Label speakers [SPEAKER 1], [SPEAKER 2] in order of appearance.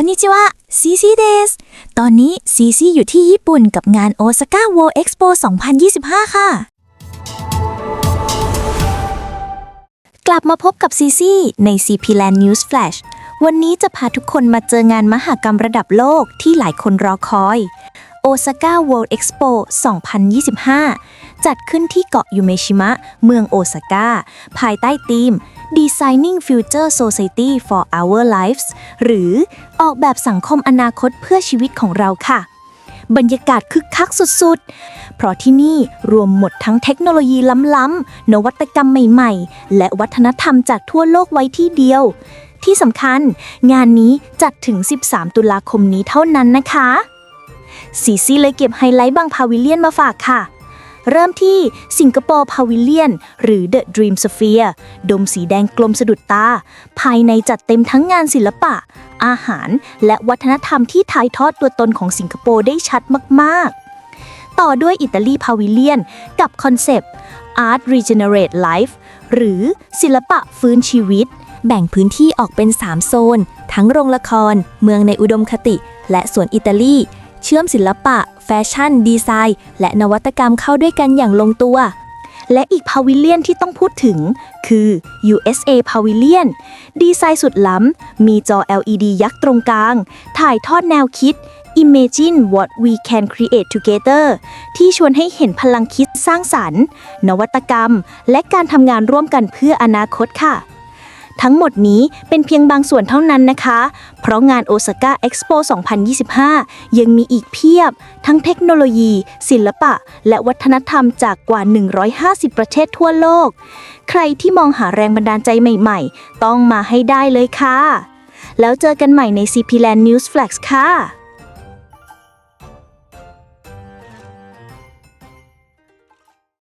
[SPEAKER 1] นนิจิวะซีซีเดสตอนนี้ซีซีอยู่ที่ญี่ปุ่นกับงานโอซาก้า World Expo 2025 ค่ะ กลับมาพบกับซีซีใน CP Land News Flash วันนี้จะพาทุกคนมาเจองานมหากรรมระดับโลกที่หลายคนรอคอยโอซาก้า World Expo 2025 จัดขึ้นที่เกาะยูเมชิมะ เมืองโอซาก้า ภายใต้ธีม Designing Future Society for Our Lives หรือออกแบบสังคมอนาคตเพื่อชีวิตของเราค่ะ บรรยากาศคึกคักสุดๆ เพราะที่นี่รวมหมดทั้งเทคโนโลยีล้ำๆ นวัตกรรมใหม่ๆ และวัฒนธรรมจากทั่วโลกไว้ที่เดียว ที่สำคัญ งานนี้จัดถึง 13 ตุลาคมนี้เท่านั้นนะคะซีซีเลยเก็บไฮไลท์บางพาวิเลียนมาฝากค่ะ เริ่มที่สิงคโปร์พาวิเลียน หรือ The Dream Sphere ดมสีแดงกลมสะดุดตา ภายในจัดเต็มทั้งงานศิลปะ อาหาร และวัฒนธรรมที่ถ่ายทอดตัวตนของสิงคโปร์ได้ชัดมากๆ ต่อด้วยอิตาลีพาวิเลียน กับคอนเซปต์ Art Regenerate Life หรือศิลปะฟื้นชีวิต แบ่งพื้นที่ออกเป็น 3 โซน ทั้งโรงละคร เมืองในอุดมคติ และสวนอิตาลี เชื่อมศิลปะ แฟชั่น ดีไซน์ และนวัตกรรมเข้าด้วยกันอย่างลงตัว และอีกพาวิเลียนที่ต้องพูดถึง คือ USA Pavilion ดีไซน์สุดล้ำ มีจอ LED ยักษ์ตรงกลาง ถ่ายทอดแนวคิด Imagine what we can create together ที่ชวนให้เห็นพลังคิดสร้างสรรค์ นวัตกรรม และการทำงานร่วมกันเพื่ออนาคตค่ะ ทั้งหมดนี้เป็นเพียงบางส่วนเท่านั้นนะคะ เพราะงานโอซาก้าเอ็กซ์โป 2025 ยังมีอีกเพียบ ทั้งเทคโนโลยี ศิลปะ และวัฒนธรรมจากกว่า 150 ประเทศทั่วโลก ใครที่มองหาแรงบันดาลใจใหม่ๆ ต้องมาให้ได้เลยค่ะ แล้วเจอกันใหม่ใน CP Land News Flash ค่ะ